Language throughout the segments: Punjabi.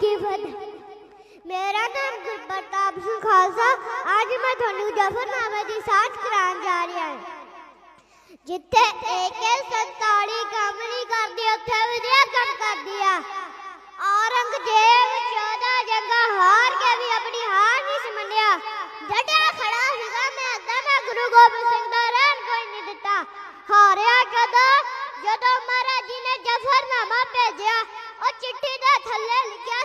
ਕੀ ਫਤਿਹ ਮੇਰਾ ਨਾਮ ਗੁਰਪ੍ਰਤਾਪ ਸਿੰਘ ਖਾਲਸਾ। ਅੱਜ ਮੈਂ ਤੁਹਾਨੂੰ ਜਫਰਨਾਮੇ ਦੀ ਸਾਥ ਕਰਾਉਣ ਜਾ ਰਿਹਾ ਹਾਂ। ਜਿੱਥੇ AK47 ਕੰਮ ਨਹੀਂ ਕਰਦੀ, ਉੱਥੇ ਵਧੀਆ ਕੰਮ ਕਰਦੀ ਆ। ਔਰੰਗਜ਼ੇਬ 14 ਜੰਗਾਂ ਹਾਰ ਕੇ ਵੀ ਆਪਣੀ ਹਾਰ ਨਹੀਂ ਸੀ ਮੰਨਿਆ। ਖੜਾ ਸੀਗਾ, ਮੈਂ ਅੱਧਾ ਮੈਂ ਗੁਰੂ ਗੋਬਿੰਦ ਸਿੰਘ ਦਾ ਰਹਿਣ ਕੋਈ ਨਹੀਂ ਦਿੱਤਾ। ਹਾਰਿਆ ਕਦੋਂ ਜਦੋਂ ਮਹਾਰਾਜ ਜੀ ਨੇ ਜਫਰਨਾਮਾ ਭੇਜਿਆ, ਉਹ ਚਿੱਠੀ ਦੇ ਥੱਲੇ ਲਿਖਿਆ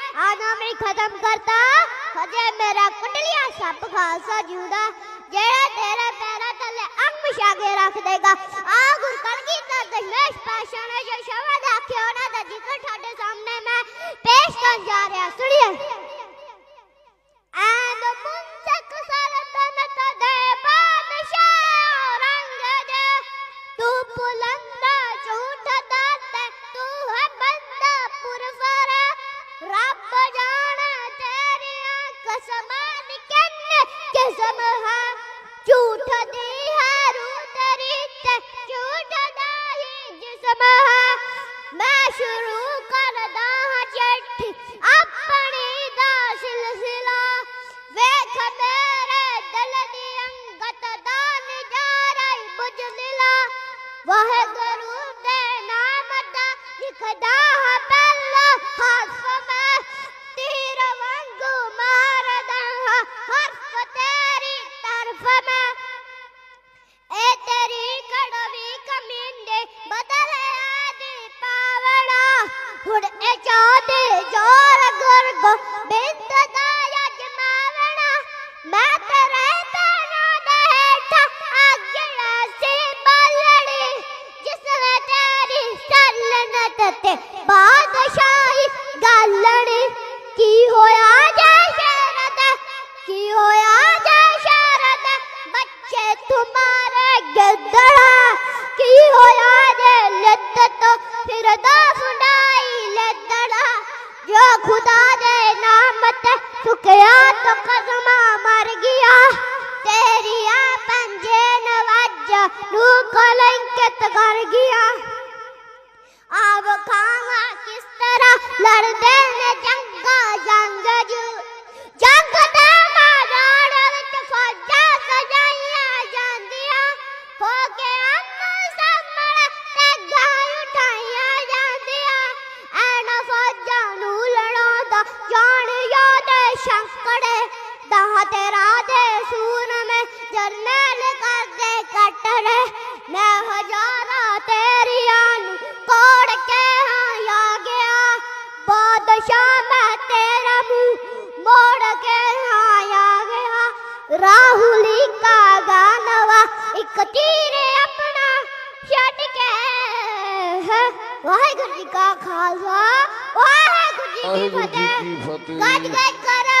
ਆਨਾ ਖਤਮ ਕਰਤਾ। ਹਜੇ ਮੇਰਾ ਕੁੰਡਲੀਆ ਸੱਪ ਖਾਲਸਾ ਜਿਉਂਦਾ ਜਿਹੜਾ ਤੇਰੇ ਪੈਰਾਂ ਥੱਲੇ ਅੰਗ ਵਿਛਾ ਕੇ ਰੱਖ ਦੇਗਾ। ਆ ਗੁਰ ਕਲਗੀ ਦਾ ਦਸ਼ਮੇਸ਼ ਪਾਸ਼ਾ ਨੇ ਜੋ ਸ਼ਬਦ ਆਖਿਆ, ਉਹਨਾਂ ਦਾ ਜ਼ਿਕਰ ਤੁਹਾਡੇ ਸਾਹਮਣੇ ਮੈਂ ਪੇਸ਼ ਕਰਨ ਜਾ ਰਿਹਾ। ਸੁਣੀਏ। وہ درود نعمت لکھدا ہے پہلا حرف میں تیرا ونگو ماردا ہے حرف تیری طرف میں اے تیری کڑوی کمینڈے بدلے آدھی پاوڑا ہڑے چاہ دے جاؤ صدا سنائی لدڑا جو خدا دے نعمت چکیا تو قزمہ مر گیا تیری پنجے نواجہ نو کلنکت کر گیا آب کھانا کس طرح لڑ دے نے جنگا ਤੇਰਾ ਦੇ ਸੂਰ ਮੈਂ ਜਰਨੈਲ ਕਰਦੇ ਕੱਟੜੇ ਮੈਂ ਹਜ਼ਾਰਾਂ ਤੇਰੀਆਂ ਨੂੰ ਕੋੜ ਕੇ ਹਾਂ ਆ ਗਿਆ। ਬਾਦਸ਼ਾਹ ਮੈਂ ਤੇਰਾ ਮੂੰਹ ਮੋੜ ਕੇ ਹਾਂ ਆ ਗਿਆ। ਰਾਹੁਲੀ ਕਾ ਗਾਨਵਾ ਇੱਕ ਤੀਰ ਆਪਣਾ ਛੱਡ ਕੇ ਵਾਹਿਗੁਰੂ ਜੀ ਕਾ ਖਾਲਸਾ ਵਾਹਿਗੁਰੂ ਜੀ ਕੀ ਫਤਿਹ। ਗੱਜ ਗੱਜ ਕਰੋ।